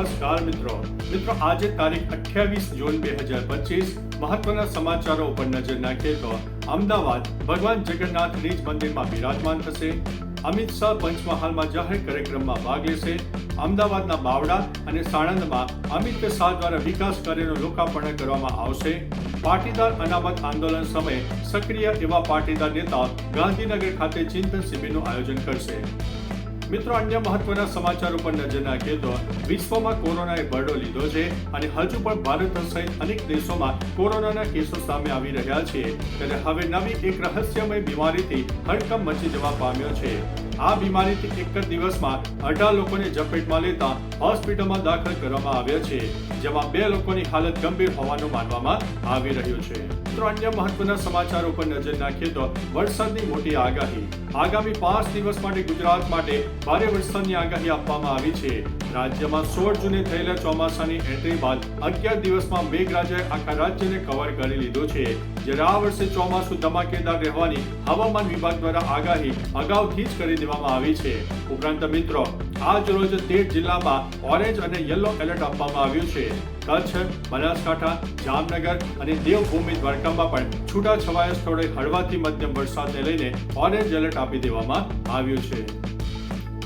નમસ્કાર મિત્રો. મિત્રો, આજે તારીખ અઠ્યાવીસ જૂન બે હજાર પચીસ, મહત્વના સમાચારો ઉપર નજર નાખીએ તો અમદાવાદ ભગવાન જગન્નાથ નિજ મંદિરમાં બિરાજમાન થશે. અમિત શાહ પંચમહાલમાં જાહેર કાર્યક્રમમાં ભાગ લેશે. અમદાવાદના બાવડા અને સાણંદમાં અમિત શાહ દ્વારા વિકાસ કાર્યનું લોકાર્પણ કરવામાં આવશે. પાટીદાર અનામત આંદોલન સમયે સક્રિય એવા પાટીદાર નેતા ગાંધીનગર ખાતે ચિંતન શિબિરનું આયોજન કરશે. મિત્રો, અન્ય મહત્વના સમાચાર ઉપર નજર નાખીએ તો વિશ્વમાં કોરોનાએ બરડો લીધો છે અને હજુ પણ ભારત સહિત અનેક દેશોમાં કોરોનાના કેસો સામે આવી રહ્યા છે. ત્યારે હવે નવી એક રહસ્યમય બીમારીથી હડકંપ મચી જવા પામ્યો છે. આ બીમારીથી એક જ દિવસમાં અઢાર લોકોને ઝપેટમાં લેતા હોસ્પિટલમાં દાખલ કરવામાં આવ્યા છે, જેમાં બે લોકોની હાલત ગંભીર હોવાનું માનવામાં આવી રહ્યું છે. મિત્રો, અન્ય મહત્વના સમાચાર ઉપર નજર નાખીએ તો વરસાદની મોટી આગાહી. આગામી પાંચ દિવસ માટે ગુજરાત માટે ભારે વરસાદની આગાહી આપવામાં આવી છે. રાજ્યમાં સોળ જૂને થયેલા ચોમાસાની એન્ટ્રી બાદ અગિયાર દિવસમાં મેઘરાજાએ આખા રાજ્યને કવર કરી લીધો છે. જ્યારે આ વર્ષે ચોમાસું ધમાકેદાર રહેવાની હવામાન વિભાગ દ્વારા આગાહી અગાઉથી જ કરી દેવામાં આવી છે. ઉપરાંત મિત્રો, આજ રોજ તેર જિલ્લામાં ઓરેન્જ અને યલો એલર્ટ આપવામાં આવ્યું છે. કચ્છ, બનાસકાંઠા, જામનગર અને દેવભૂમિ દ્વારકામાં પણ છૂટાછવાયા સ્થળે હળવાથી મધ્યમ વરસાદને લઈને ઓરેન્જ એલર્ટ આપી દેવામાં આવ્યું છે.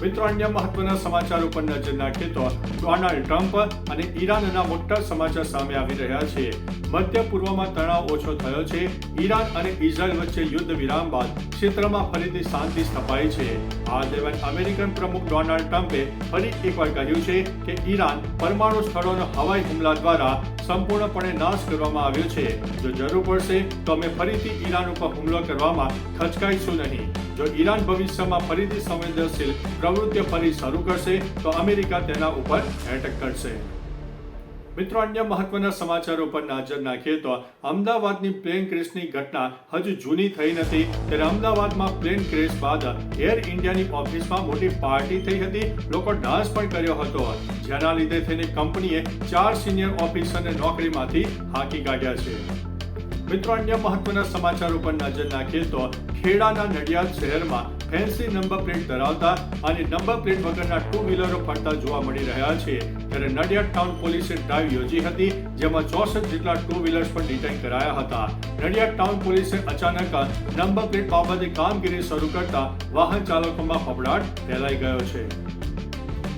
મિત્રો, અન્ય મહત્વના સમાચાર ઉપર નજર નાખીએ તો ડોનાલ્ડ ટ્રમ્પ અને ઈરાનના મોટા સમાચાર સામે આવી રહ્યા છે. મધ્ય પૂર્વમાં તણાવ ઓછો થયો છે. ઈરાન અને ઇઝરાયલ વચ્ચે યુદ્ધ વિરામ બાદ ક્ષેત્રમાં ફરીથી શાંતિ સ્થપાઈ છે. આ દરમિયાન અમેરિકન પ્રમુખ ડોનાલ્ડ ટ્રમ્પે ફરી એકવાર કહ્યું છે કે ઈરાન પરમાણુ સ્થળોનો હવાઈ હુમલા દ્વારા સંપૂર્ણપણે નાશ કરવામાં આવ્યો છે. જો જરૂર પડશે, તો અમે ફરીથી ઈરાન ઉપર હુમલો કરવામાં ખચકાઈશું નહીં. જો ઈરાન ભવિષ્યમાં ફરીથી સંવેદનશીલ પ્રવૃત્તિઓ ફરી શરૂ કરશે, તો અમેરિકા તેના ઉપર એટેક કરશે. મિત્રો, અન્ય મહત્વના સમાચારો પર નજર નાખીએ તો અમદાવાદની પ્લેન ક્રેશની ઘટના હજુ જૂની થઈ નથી. ત્યારે અમદાવાદમાં પ્લેન ક્રેશ બાદ એર ઇન્ડિયાની ઓફિસમાં મોટી પાર્ટી થઈ હતી. લોકો ડાન્સ પણ કર્યો હતો. જેના લીધે થઈને કંપનીએ ચાર સિનિયર ઓફિસરને નોકરીમાંથી હાકી કાઢ્યા છે. મિત્રો, અન્ય મહત્વના સમાચારો પર નજર નાખીએ તો ખેડાના નડિયાદ શહેરમાં ફેન્સી નંબર પ્લેટ ધરાવતા અને નંબર પ્લેટ વગરના ટુ વ્હીલરો ફરતા જોવા મળી રહ્યા છે. ત્યારે નડિયાદ ટાઉન પોલીસે ડ્રાઈવ યોજી હતી, જેમાં ચોસઠ જેટલા ટુ વ્હીલર્સ પણ ડિટેન કરાયા હતા. નડિયાદ ટાઉન પોલીસે અચાનક નંબર પ્લેટ બાબતે કામગીરી શરૂ કરતા વાહન ચાલકોમાં ફફડાટ ફેલાઈ ગયો છે.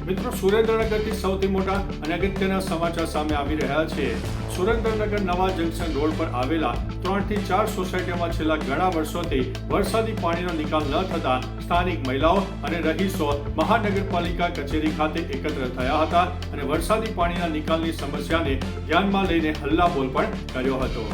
મિત્રો, સુરેન્દ્રનગરથી સૌથી મોટા અને અગત્યના સમાચાર સામે આવી રહ્યા છે. સુરેન્દ્રનગર નવા જંકશન રોડ પર આવેલા ત્રણથી ચાર સોસાયટીમાં છેલ્લા ઘણા વર્ષોથી વરસાદી પાણીનો નિકાલ ન થતા સ્થાનિક મહિલાઓ અને રહીશો મહાનગરપાલિકા કચેરી ખાતે એકત્ર થયા હતા અને વરસાદી પાણીના નિકાલની સમસ્યાને ધ્યાનમાં લઈને હલ્લાબોલ પણ કર્યો હતો.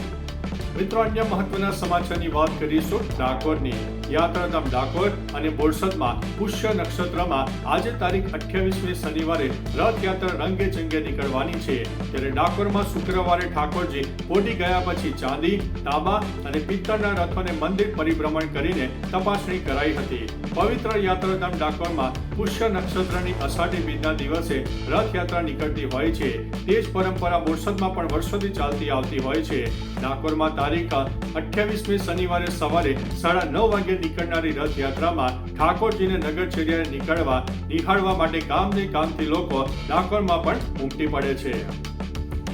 મિત્રો, અન્ય મહત્વના સમાચારની વાત કરીશું ડાકોરની. યાત્રાધામ ડાકોર અને બોરસદમાં પુષ્ય નક્ષત્રમાં આજે તારીખ અઠ્યાવીસમી શનિવારે રથયાત્રા રંગે ચંગે નીકળવાની છે. ત્યારે ડાકોરમાં શુક્રવારે ઠાકોરજી પોટી ગયા પછી ચાંદી, તાંબા અને પિત્તળના રથોને મંદિર પરિભ્રમણ કરીને તપાસણી કરાઈ હતી. પવિત્ર યાત્રાધામ ડાકોરમાં પુષ્ય નક્ષત્રની અષાઢી બીજના દિવસે રથયાત્રા નીકળતી હોય છે. તે જ પરંપરા બોરસદમાં પણ વર્ષોથી ચાલતી આવતી હોય છે. ડાકોરમાં તારીખ અઠ્યાવીસમી શનિવારે સવારે સાડા નવ વાગે નીકળનારી રથયાત્રામાં ઠાકોરજીને નગરચર્યાએ નીકળવા, નિહાળવા માટે ગામને ગામથી લોકો ડાકોરમાં પણ ઉમટી પડે છે.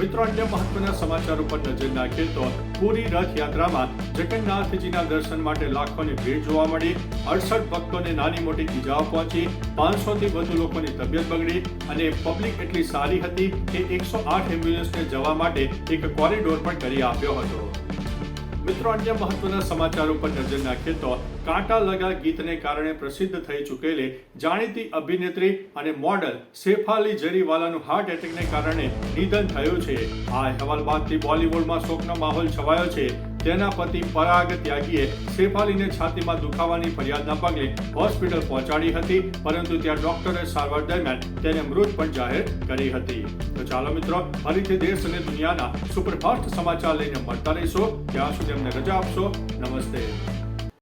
મિત્રો, અન્ય મહત્વના સમાચાર ઉપર નજર નાખીએ તો પૂરી રથયાત્રામાં જગન્નાથજીના દર્શન માટે લાખોની ભીડ જોવા મળી. અડસઠ ભક્તોને નાની મોટી ઈજાઓ પહોંચી પાંચસો થી વધુ લોકોની તબિયત બગડી અને પબ્લિક એટલી સારી હતી કે એકસો આઠ એમ્બ્યુલન્સને જવા માટે એક કોરિડોર પણ કરી આપ્યો હતો. મિત્રો, અન્ય મહત્વના સમાચાર ઉપર નજર નાખીએ તો કાંટા લગા ગીતને કારણે પ્રસિદ્ધ થઈ ચૂકેલી જાણીતી અભિનેત્રી અને મોડલ શેફાલી જરીવાલાનું હાર્ટ એટેકને કારણે નિધન થયું છે. આ અહેવાલ બાદથી બોલિવૂડમાં શોકનો માહોલ છવાયો છે. તેના પતિ પરાગ ત્યાગીએ શેફાલીને છાતીમાં દુખાવાની ફરિયાદના પગલે હોસ્પિટલ પહોંચાડી હતી, પરંતુ ત્યાં ડોક્ટરે સારવાર દરમિયાન તેને મૃત પણ જાહેર કરી હતી. તો ચાલો મિત્રો, ફરીથી દેશ અને દુનિયાના સુપરફાસ્ટ સમાચાર લઈને મળતા રહીશો. ત્યાં સુધી અમને રજા આપશો. નમસ્તે.